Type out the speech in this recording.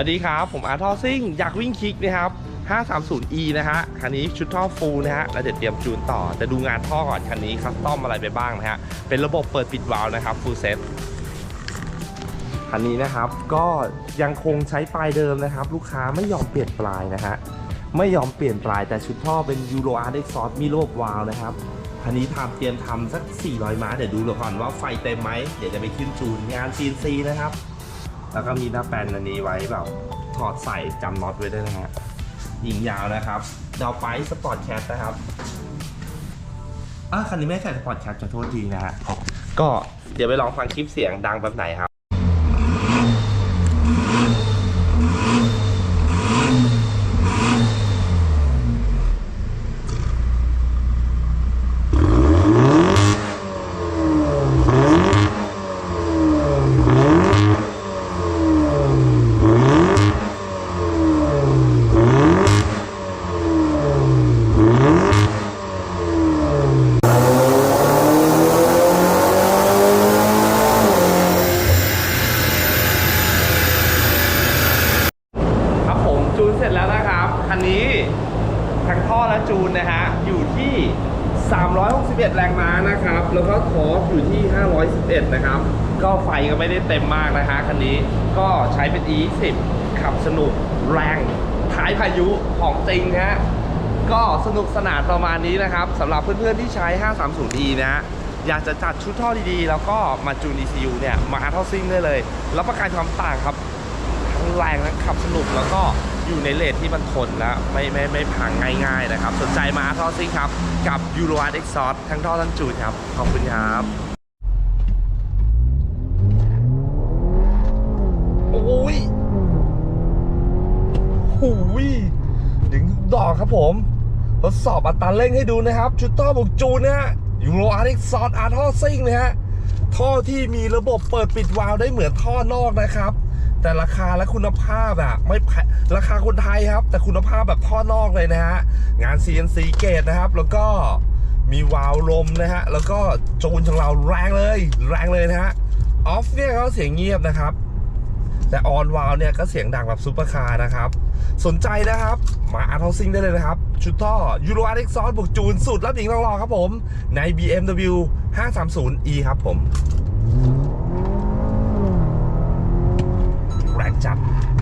วัสดีครับ ผมอาร์ทอซิ่ง อยากวิ่งคลิกนะครับ 530e นะฮะ คันนี้ชุดท่อฟูลนะฮะแล้วเดี๋ยวเตรียมจูนต่อ แต่ดูงานท่อก่อน คันนี้คัสตอมอะไรไปบ้างนะฮะ เป็นระบบเปิดปิดวาล์วนะครับฟูลเซ็ตคันนี้นะครับก็ยังคงใช้ปลายเดิมนะครับ ลูกค้าไม่ยอมเปลี่ยนปลายนะฮะ ไม่ยอมเปลี่ยนปลายแต่ชุดท่อเป็นยูโรอาร์เอ็กซอมีระบบวาล์วนะครับคันนี้ทำเตรียมทำสัก 400 ม้าเดี๋ยวดูก่อนว่าไฟเต็มไหมเดี๋ยวจะไปขึ้นจูนงาน CNC นะครับ แล้วก็มีหน้าแปลนอันนี้ไว้แบบถอดใส่จำน็อตไว้ด้วยนะฮะยิงยาวนะครับดาวไปสปอร์ตแคทนะครับอะคันนี้ไม่ใส่สปอร์ตแคทจะโทษทีนะฮะก็เดี๋ยวไปลองฟังคลิปเสียงดังแบบไหนครับผมจูนเสร็จแล้วนะครับ คันนี้ทั้งท่อและ จูนนะฮะ อยู่ที่ 361 แรงม้านะครับ แล้วก็ทอร์กอยู่ที่ 511 นะครับ ก็ไฟก็ไม่ได้เต็มมากนะฮะคันนี้ก็ใช้เป็น E10 ขับสนุกแรงท้ายพายุของจริงฮะก็สนุกสนานประมาณนี้นะครับสำหรับเพื่อนๆที่ใช้ 530e นะฮะอยากจะจัดชุดท่อดีๆ แล้วก็มาจูน ECU เนี่ย มาท่อซิ่งได้เลย รับประกันความต่างครับทั้งแรงทั้งขับสนุกแล้วก็ อยู่ในเลทที่มันทนและไม่ไม่ไม่พังง่ายๆนะครับ สนใจมาท่อซิ่งครับ กับยูโรอาร์เอ็กซอร์ทั้งท่อทั้งจูนครับ ขอบคุณครับโอ้ยหูยถึงดอกครับผมทดสอบอัตราเร่งให้ดูนะครับ ชุดท่อบุกจูนนะฮะยูโรอาร์เอ็กซอร์อาร์ท่อซิ่งนะฮะท่อที่มีระบบเปิดปิดวาล์วได้เหมือนท่อนอกนะครับ แต่ราคาและคุณภาพอะไม่แพราคาคนไทยครับ แต่คุณภาพแบบท่อนอกเลยนะฮะ งาน CNC เกตนะครับ แล้วก็มีวาล์วลมนะฮะ แล้วก็จูนของเราแรงเลย แรงเลยนะฮะ ออฟเนี่ยก็เสียงเงียบนะครับ แต่ออนวาล์วเนี่ยก็เสียงดังแบบซูเปอร์คาร์นะครับ สนใจนะครับ มาอาร์ทอซิงได้เลยนะครับ ชุดท่อยูโรอาร์เอ็กซอสบวกจูนสุดรับหญิงรอครับผม ใน BMW 530e ครับผม แรงจัด